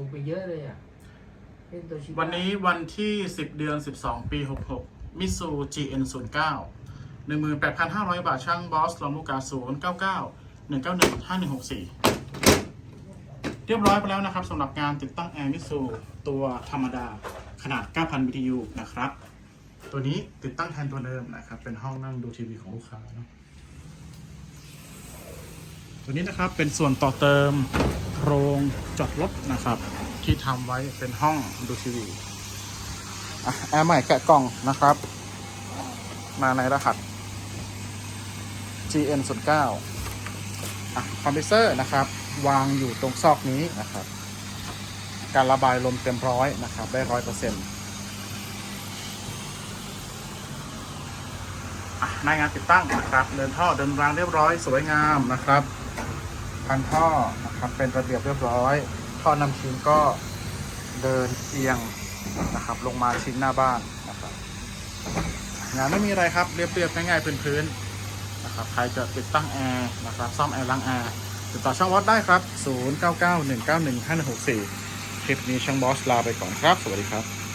ถูกไปเยอะเลยอะเล่นโตชิบะวันนี้วันที่ 10 เดือน 12 ปี 66 มิซู GN 09 18,500 บาทช่างบอสลอมลูกา099 191 5164 เรียบร้อยไปแล้วนะครับสำหรับงานติดตั้งแอร์มิซูตัวธรรมดาขนาด 9,000 BTU นะครับ ตัวนี้ติดตั้งแทนตัวเดิมนะครับ เป็นห้องนั่งดูทีวีของลูกค้าเนอะตัวนี้นะครับเป็นส่วนต่อเติม โรงจอดรถนะครับ ที่ทำไว้เป็นห้องดูทีวีแอร์ใหม่แกะกล่องนะครับ มาในรหัส GN 0 9อะคอมเพรสเซอร์นะครับ วางอยู่ตรงซอกนี้นะครับ การระบายลมเต็มร้อยนะครับ ได้ร้อยเปอร์เซ็นต์ในงานติดตั้งนะครับ เดินท่อเดินรางเรียบร้อยสวยงามนะครับ พันท่อนะครับเป็นระเบียบเรียบร้อย ท่อนำชิ้นก็เดินเอียงนะครับ ลงมาชิ้นหน้าบ้านนะครับงานไม่มีอะไรครับเรียบๆง่ายๆพื้นๆนะครับใครจะติดตั้งแอร์นะครับซ่อมแอร์ล้างแอร์ติดต่อช่างวอตได้ครับ 0991915164 คลิปนี้ช่างบอสลาไปก่อนครับ สวัสดีครับ